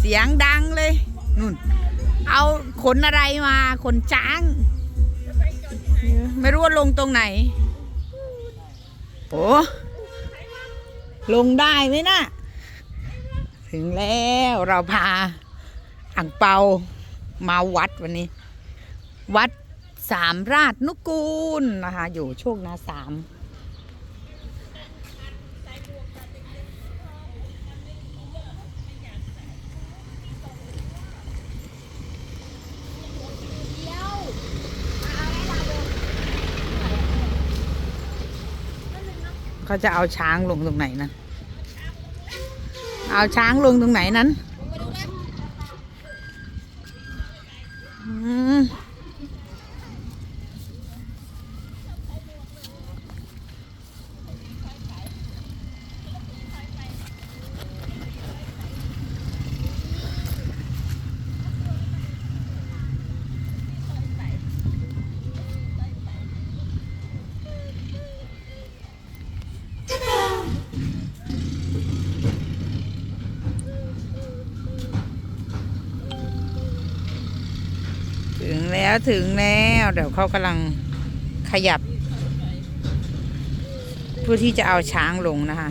เสียงดังเลยนู่น เอาขนอะไรมาขนช้าง ไม่รู้ว่าลงตรงไหนโอ้ลงได้ไหมนะถึงแล้วเราพาอ่างเปามาวัดวันนี้ วัดสามราชนุกูลนะคะ อยู่โชคนาสาม เขาจะเอาช้างลงตรงไหนนะเอาช้างลงตรงไหนนั้น แล้วถึงแล้ว เดี๋ยวเขากำลังขยับ เพื่อที่จะเอาช้างลงนะคะ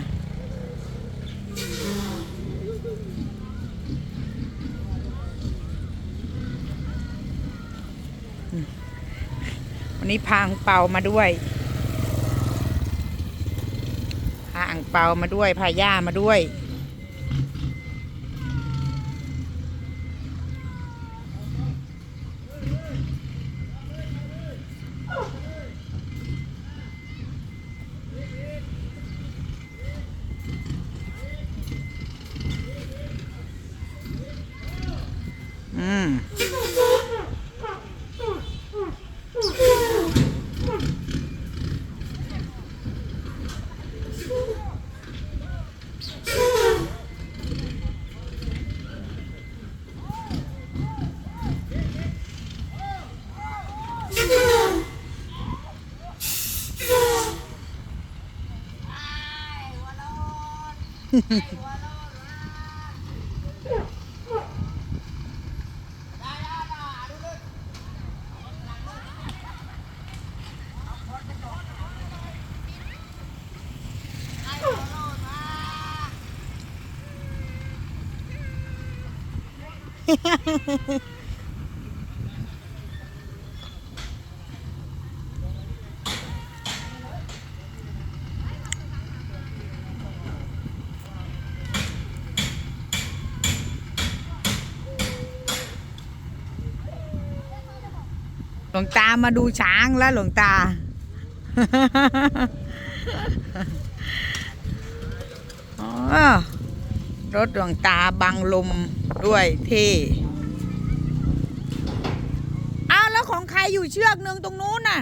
วันนี้พางเปามาด้วยพาอังเปามาด้วยพาย่ามาด้วย Hehehe หลวงตามาดูช้างแล้วหลวงตา อ๋อ รถหลวงตาบังลมด้วยเท่อ้าวแล้วของใครอยู่เชือกหนึ่งตรงนู้นน่ะ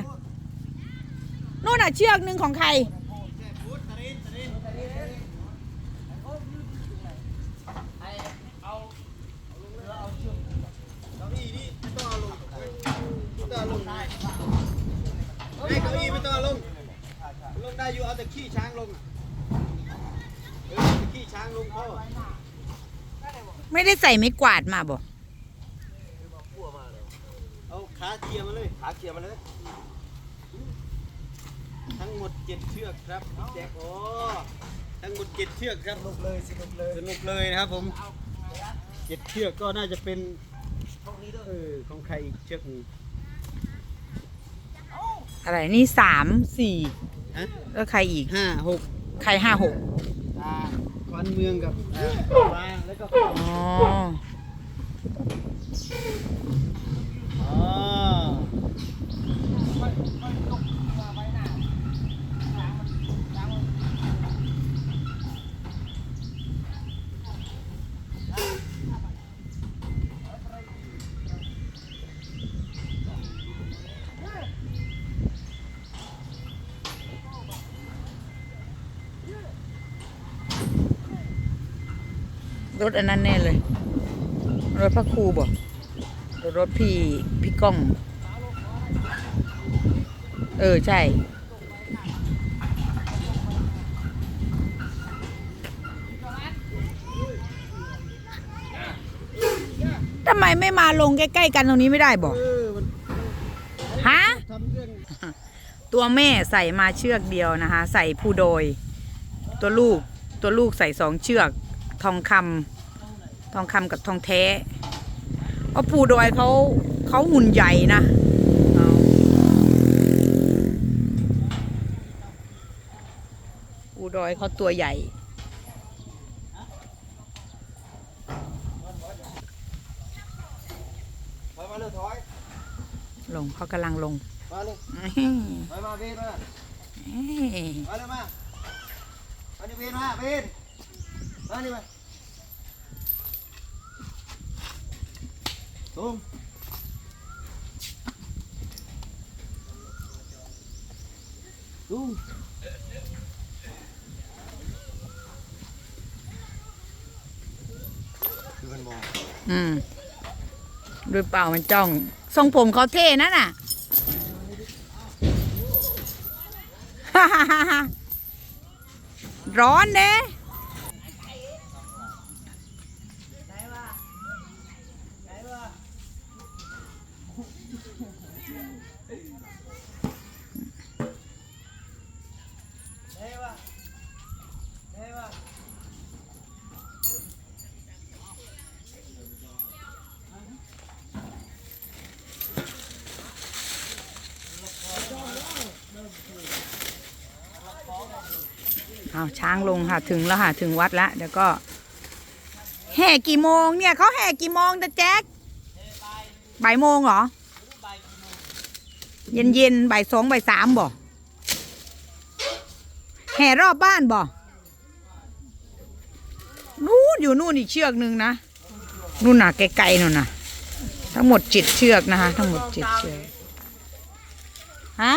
นู่นน่ะเชือกหนึ่งของใครไอ้เก้าอี้ไม่ต้องเอาลงลงได้อยู่เอาแต่ขี้ช้างลง ขี้ช้างลงพ่อไม่ได้ใส่ไม่กวาดมาบ่เอาขาเกียร์มาเลย ขาเกียร์มาเลย ทั้งหมดเจ็ดเชือกครับแจ็คโอ้ทั้งหมดเจ็ดเชือกครับสนุกเลยสนุกเลยสนุกเลยนะครับผมเจ็ดเชือกก็น่าจะเป็นเออของใครอีกเชือกหนึ่งอะไรนี่สามสี่ฮะแล้วใครอีกห้าหกใครห้าหก อ่าค วันเมืองกับอ่างแล้วก็อ๋ออ๋อ รถอันนั้นแน่เลย รถพระครูบ่รถพี่พี่ก้อง เออ ใช่ ทำไมไม่มาลงใกล้ ๆ กันตรงนี้ไม่ได้บอกฮะ ตัวแม่ใส่มาเชือกเดียวนะคะ ใส่ผู้โดย ตัวลูกตัวลูกใส่สองเชือก ทองคำทองคำกับทองแท้เพราะผู้โดยเขาเขาหุ่นใหญ่นะเอาผู้โดยเขาตัวใหญ่ถอยมาเลยถอยลงเขากำลังลงมาเลยอื้อถอยมาเบนมาหือมาเลยมามาดิเบนมาเบน มาดิมาตุ้มตุ้มดูมันมองอืมดูเปล่ามันจ้อง ทรงผมเขาเท่นั่นน่ะ ร้อนเด้ เอาช้างลงค่ะถึงแล้วค่ะถึงวัดแล้วเดี๋ยวก็ แห่กี่โมงเนี่ยเขาแห่กี่โมงตาแจ๊กบ่ายโมงเหรอ เย็นเย็นบ่ายสองบ่ายสามบ่แห่รอบบ้านบ่นู่นอยู่นู่นอีกเชือกหนึ่งนะนู่นน่ะไกลๆนู่นน่ะ ทั้งหมดเจ็ดเชือกนะคะ ทั้งหมดเจ็ดเชือกฮะ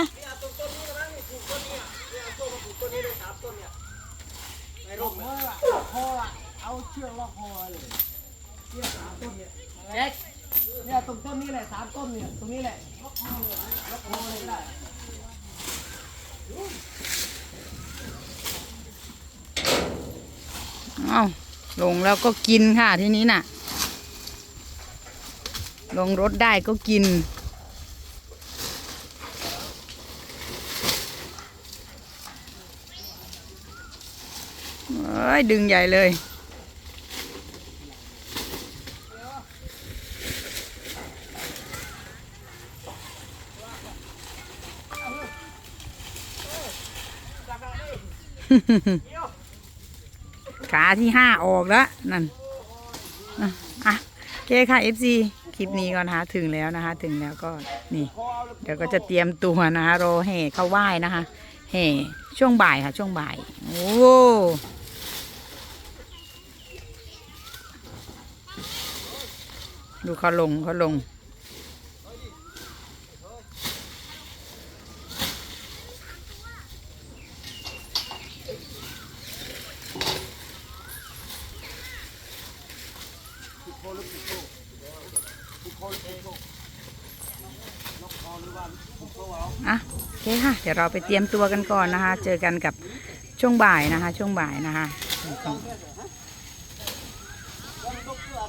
ใน ร่มเนี่ยคออะเอาเชือกล็อกคอเลยเนี่ยสามต้นเนี่ยแจ็คเนี่ยตรงต้นนี้แหละสามต้นเนี่ยตรงนี้แหละล็อกคอเลยล็อกคอเลยได้เอาลงแล้วก็กินค่ะทีนี้น่ะ ลงรถได้ก็กิน เอ้ย ดึงใหญ่เลยขาที่ห้าออกแล้ว นั่นอะอะโอเคค่ะ FC คลิปนี้ก่อนนะคะถึงแล้วนะคะ ถึงแล้วก็นี่ เดี๋ยวก็จะเตรียมตัวนะคะรอแห่เข้าไหว้นะคะแห่ช่วงบ่ายค่ะ ช่วงบ่าย โอ้ ดูเขาลงเขาลง อะโอเคค่ะ เดี๋ยวเราไปเตรียมตัวกันก่อนนะคะ เจอกันกับช่วงบ่ายนะคะ ช่วงบ่ายนะคะ